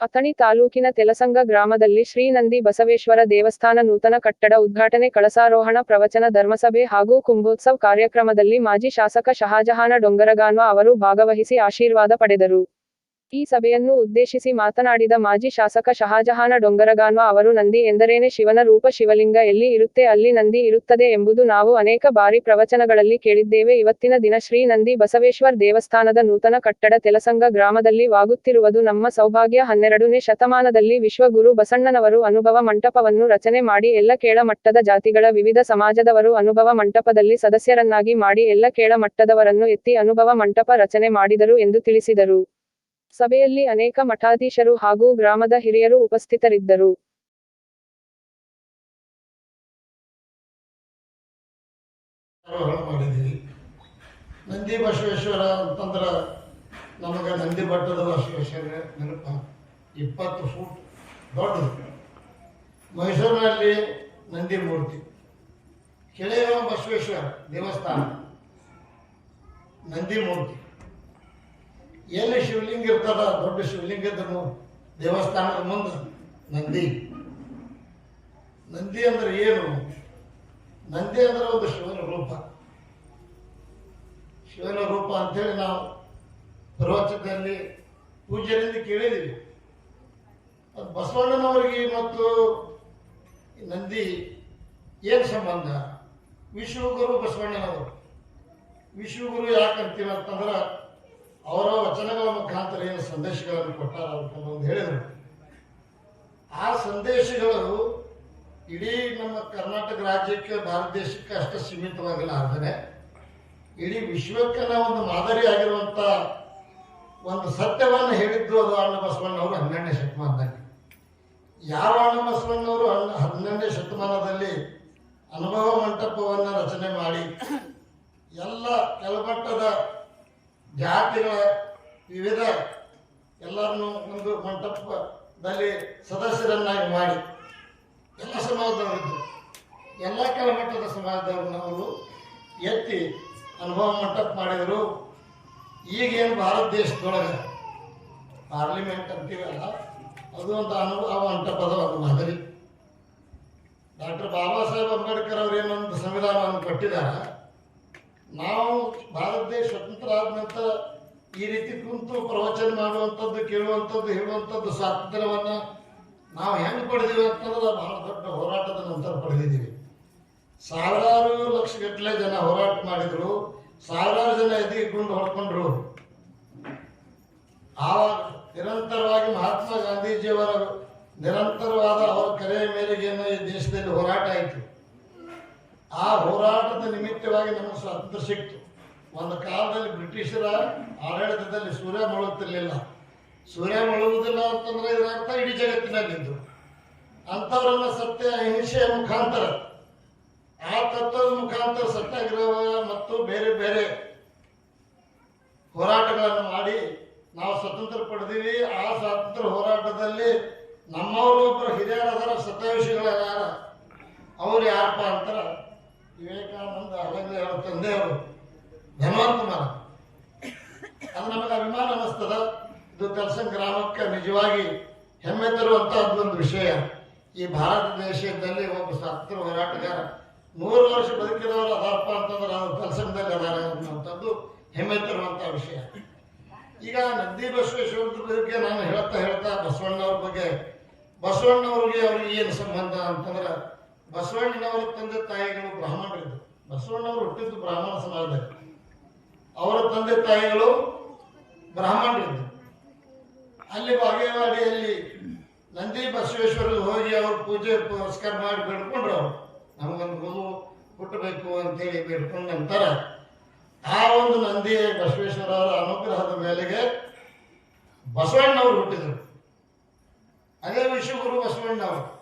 ಅಥಣಿ ತಾಲೂಕಿನ ತೆಲಸಂಗ ಗ್ರಾಮದಲ್ಲಿ ಶ್ರೀ ನಂದಿ ಬಸವೇಶ್ವರ ದೇವಸ್ಥಾನ ನೂತನ ಕಟ್ಟಡ ಉದ್ಘಾಟನೆ ಕಳಸಾರೋಹಣ ಪ್ರವಚನ ಧರ್ಮಸಭೆ ಹಾಗೂ ಕುಂಭೋತ್ಸವ್ ಕಾರ್ಯಕ್ರಮದಲ್ಲಿ ಮಾಜಿ ಶಾಸಕ ಶಹಾಜಹಾನ ಡೊಂಗರಗಾನ್ವ ಅವರು ಭಾಗವಹಿಸಿ ಆಶೀರ್ವಾದ ಪಡೆದರು. ಈ ಸಭೆಯನ್ನು ಉದ್ದೇಶಿಸಿ ಮಾತನಾಡಿದ ಮಾಜಿ ಶಾಸಕ ಶಹಾಜಹಾನ ಡೊಂಗರಗಾನ್ವ ಅವರು, ನಂದಿ ಎಂದರೇನೆ ಶಿವನ ರೂಪ ಶಿವಲಿಂಗ ಎಲ್ಲಿ ಇರುತ್ತೆ ಅಲ್ಲಿ ನಂದಿ ಇರುತ್ತದೆ ಎಂಬುದು ನಾವು ಅನೇಕ ಬಾರಿ ಪ್ರವಚನಗಳಲ್ಲಿ ಕೇಳಿದ್ದೇವೆ. ಇವತ್ತಿನ ದಿನ ಶ್ರೀ ನಂದಿ ಬಸವೇಶ್ವರ್ ದೇವಸ್ಥಾನದ ನೂತನ ಕಟ್ಟಡ ತೆಲಸಂಗ ಗ್ರಾಮದಲ್ಲಿ ವಾಗುತ್ತಿರುವುದು ನಮ್ಮ ಸೌಭಾಗ್ಯ. ಹನ್ನೆರಡನೇ ಶತಮಾನದಲ್ಲಿ ವಿಶ್ವಗುರು ಬಸಣ್ಣನವರು ಅನುಭವ ಮಂಟಪವನ್ನು ರಚನೆ ಮಾಡಿ ಎಲ್ಲ ಕೇಳಮಟ್ಟದ ಜಾತಿಗಳ ವಿವಿಧ ಸಮಾಜದವರು ಅನುಭವ ಮಂಟಪದಲ್ಲಿ ಸದಸ್ಯರನ್ನಾಗಿ ಮಾಡಿ ಎಲ್ಲ ಕೇಳಮಟ್ಟದವರನ್ನು ಎತ್ತಿ ಅನುಭವ ಮಂಟಪ ರಚನೆ ಮಾಡಿದರು ಎಂದು ತಿಳಿಸಿದರು. ಸಭೆಯಲ್ಲಿ ಅನೇಕ ಮಠಾಧೀಶರು ಹಾಗೂ ಗ್ರಾಮದ ಹಿರಿಯರು ಉಪಸ್ಥಿತರಿದ್ದರು. ನಂದಿ ಬಸವೇಶ್ವರ ಅಂತಂದ್ರೆ ನಮಗ ನಂದಿ ಬೆಟ್ಟದ ಬಸವೇಶ್ವರ ನೆನಪ. ಇಪ್ಪತ್ತು ಫೂಟ್ ದೊಡ್ಡದು. ಮೈಸೂರಿನಲ್ಲಿ ನಂದಿ ಮೂರ್ತಿ ಕೆಳೆಯ ಬಸವೇಶ್ವರ ದೇವಸ್ಥಾನ. ನಂದಿ ಮೂರ್ತಿ ಎಲ್ಲಿ ಶಿವಲಿಂಗ ಇರ್ತದ? ದೊಡ್ಡ ಶಿವಲಿಂಗದ ದೇವಸ್ಥಾನದ ಮುಂದೆ ನಂದಿ. ನಂದಿ ಅಂದ್ರೆ ಏನು? ನಂದಿ ಅಂದ್ರೆ ಒಂದು ಶಿವನ ರೂಪ. ಶಿವನ ರೂಪ ಅಂತೇಳಿ ನಾವು ಪ್ರವಚನದಲ್ಲಿ ಪೂಜೆಯಿಂದ ಕೇಳಿದೀವಿ. ಅದು ಬಸವಣ್ಣನವರಿಗೆ ಮತ್ತು ನಂದಿ ಏನು ಸಂಬಂಧ? ವಿಶ್ವಗುರು ಬಸವಣ್ಣನವರು. ವಿಶ್ವಗುರು ಯಾಕಂತೀವಿ ಅಂತಂದ್ರೆ ಅವರ ವಚನಗಳ ಮುಖಾಂತರ ಏನು ಸಂದೇಶಗಳನ್ನು ಕೊಟ್ಟಾರ ಅಂತ ಹೇಳಿದರು. ಆ ಸಂದೇಶಗಳು ಇಡೀ ನಮ್ಮ ಕರ್ನಾಟಕ ರಾಜ್ಯಕ್ಕೆ ಭಾರತ ದೇಶಕ್ಕೆ ಅಷ್ಟು ಸೀಮಿತವಾಗಿಲ್ಲ ಆದರೆ ಇಡೀ ವಿಶ್ವಕ್ಕೆ ನಾವು ಒಂದು ಮಾದರಿಯಾಗಿರುವಂಥ ಒಂದು ಸತ್ಯವನ್ನು ಹೇಳಿದ್ರು ಅದು ಅಣ್ಣ ಬಸವಣ್ಣವರು ಹನ್ನೆರಡನೇ ಶತಮಾನದಲ್ಲಿ. ಯಾವ ಅಣ್ಣ ಬಸವಣ್ಣವರು ಹನ್ನ ಹನ್ನೆರಡನೇ ಶತಮಾನದಲ್ಲಿ ಅನುಭವ ಮಂಟಪವನ್ನು ರಚನೆ ಮಾಡಿ, ಎಲ್ಲ ಕೆಳಮಟ್ಟದ ಜಾತಿಗಳ ವಿವಿಧ ಎಲ್ಲರನ್ನು ಒಂದು ಮಂಟಪದಲ್ಲಿ ಸದಸ್ಯರನ್ನಾಗಿ ಮಾಡಿ ಎಲ್ಲ ಸಮಾಜದವರಿದ್ದು, ಎಲ್ಲ ಕೆಳಮಟ್ಟದ ಸಮಾಜದವ್ರನ್ನ ಅವರು ಎತ್ತಿ ಅನುಭವ ಮಂಟಪ ಮಾಡಿದರು. ಈಗೇನು ಭಾರತ ದೇಶದೊಳಗೆ ಪಾರ್ಲಿಮೆಂಟ್ ಅಂತೀವಲ್ಲ ಅದು ಒಂದು ಅನುಭವ ಮಂಟಪದ ಒಂದು ಮಾದರಿ. ಡಾಕ್ಟರ್ ಬಾಬಾ ಸಾಹೇಬ್ ಅಂಬೇಡ್ಕರ್ ಅವರು ಏನೊಂದು ಸಂವಿಧಾನವನ್ನು ಕೊಟ್ಟಿದ್ದಾರೆ ನಾವು ಭಾರತ ದೇಶ ಈ ರೀತಿ ಕುಂತು ಪ್ರವಚನ ಮಾಡುವಂಥದ್ದು, ಕೇಳುವಂಥದ್ದು, ಹೇಳುವಂಥದ್ದು ಸ್ವಾತಂತ್ರ್ಯವನ್ನು ನಾವು ಹೆಂಗೆ ಪಡೆದೀವಿ ಅಂತಂದ್ರೆ ಬಹಳ ದೊಡ್ಡ ಹೋರಾಟದ ನಂತರ ಪಡೆದಿದ್ದೀವಿ ಸಾವಿರಾರು ಲಕ್ಷಗಟ್ಟಲೆ ಜನ ಹೋರಾಟ ಮಾಡಿದ್ರು, ಸಾವಿರಾರು ಜನ ಎದಿಗುಂಡು ಹೊಡ್ಕೊಂಡ್ರು. ಆವಾಗ ನಿರಂತರವಾಗಿ ಮಹಾತ್ಮ ಗಾಂಧೀಜಿಯವರ ನಿರಂತರವಾದ ಅವರ ಕರೆಯ ಮೇರೆಗೆ ಈ ದೇಶದಲ್ಲಿ ಹೋರಾಟ ಆಯಿತು. ಆ ಹೋರಾಟದ ನಿಮಿತ್ತವಾಗಿ ನಮಗೆ ಸ್ವಾತಂತ್ರ್ಯ ಸಿಕ್ತು. ಒಂದು ಕಾಲದಲ್ಲಿ ಬ್ರಿಟಿಷರ ಆಡಳಿತದಲ್ಲಿ ಸೂರ್ಯ ಮುಳುಗುತ್ತಿರಲಿಲ್ಲ. ಸೂರ್ಯ ಮುಳುಗುವುದಿಲ್ಲ ಅಂತಂದ್ರೆ ಇದರ ಅರ್ಥ ಇಡೀ ಜಗತ್ತಿನಲ್ಲಿದ್ದು. ಅಂಥವರೆಲ್ಲ ಸತ್ಯ ಅಹಿಂಸೆಯ ಮುಖಾಂತರ. ಆ ತತ್ವದ ಮುಖಾಂತರ ಸತ್ಯಾಗ್ರಹ ಮತ್ತು ಬೇರೆ ಬೇರೆ ಹೋರಾಟಗಳನ್ನು ಮಾಡಿ ನಾವು ಸ್ವತಂತ್ರ ಪಡೆದೀವಿ. ಆ ಸ್ವಾತಂತ್ರ್ಯ ಹೋರಾಟದಲ್ಲಿ ನಮ್ಮವರೊಬ್ಬರು ಹಿರಿಯರಾದರ ಸತ್ಯಾವಿಷಿಗಳ ಯಾರ? ಅವ್ರು ಯಾರಪ್ಪ ಅಂತಾರ? ವಿವೇಕಾನಂದ ಅವರ ತಂದೆಯವರು. ಧನ್ವಂತ ಮಾರ ಅದು ನಮಗೆ ಅಭಿಮಾನ ಅನ್ನಿಸ್ತದ ಇದು ದರ್ಶನ್ ಗ್ರಾಮಕ್ಕೆ ನಿಜವಾಗಿ ಹೆಮ್ಮೆ ತರುವಂತಹದ್ದು ಒಂದು ವಿಷಯ. ಈ ಭಾರತ ದೇಶದಲ್ಲಿ ಒಬ್ಬ ಸ್ವಾತಂತ್ರ್ಯ ಹೋರಾಟಗಾರ, ನೂರು ವರ್ಷ ಬದುಕಿದವರು ಅದಾರಪ್ಪ ಅಂತಂದ್ರೆ ಅದು ದರ್ಶನದಲ್ಲಿ ಅದಾರ ಅನ್ನುವಂಥದ್ದು ಹೆಮ್ಮೆ ತರುವಂಥ ವಿಷಯ. ಈಗ ನಂದಿ ಬಸವೇಶ್ವರದ ಬಗ್ಗೆ ನಾನು ಹೇಳ್ತಾ ಹೇಳ್ತಾ ಬಸವಣ್ಣವ್ರ ಬಗ್ಗೆ, ಬಸವಣ್ಣವ್ರಿಗೆ ಅವ್ರಿಗೆ ಏನು ಸಂಬಂಧ ಅಂತಂದ್ರೆ, ಬಸವಣ್ಣನವರ ತಂದೆ ತಾಯಿಗಳು ಬ್ರಾಹ್ಮಣರಿದ್ದು ಬಸವಣ್ಣವರು ಹುಟ್ಟಿದ್ದು ಬ್ರಾಹ್ಮಣ ಸಮಾಜದಲ್ಲಿ. ಅವರ ತಂದೆ ತಾಯಿಗಳು ಬ್ರಾಹ್ಮಣರು ಅಲ್ಲಿ ಬಾಗೇವಾಡಿಯಲ್ಲಿ ನಂದಿ ಬಸವೇಶ್ವರಿಗೆ ಹೋಗಿ ಅವ್ರು ಪೂಜೆ ಪುರಸ್ಕಾರ ಮಾಡಿ ಬೇಡ್ಕೊಂಡ್ರು ಅವರು. ನಮಗೊಂದು ಗುರು ಹುಟ್ಟಬೇಕು ಅಂತೇಳಿ ಬೇಡ್ಕೊಂಡ ನಂತರ ಆ ಒಂದು ನಂದಿ ಬಸವೇಶ್ವರ ಅವರ ಅನುಗ್ರಹದ ಮೇಲೆಗೆ ಬಸವಣ್ಣವರು ಹುಟ್ಟಿದರು. ಅದೇ ವಿಶ್ವಗುರು ಬಸವಣ್ಣವರು.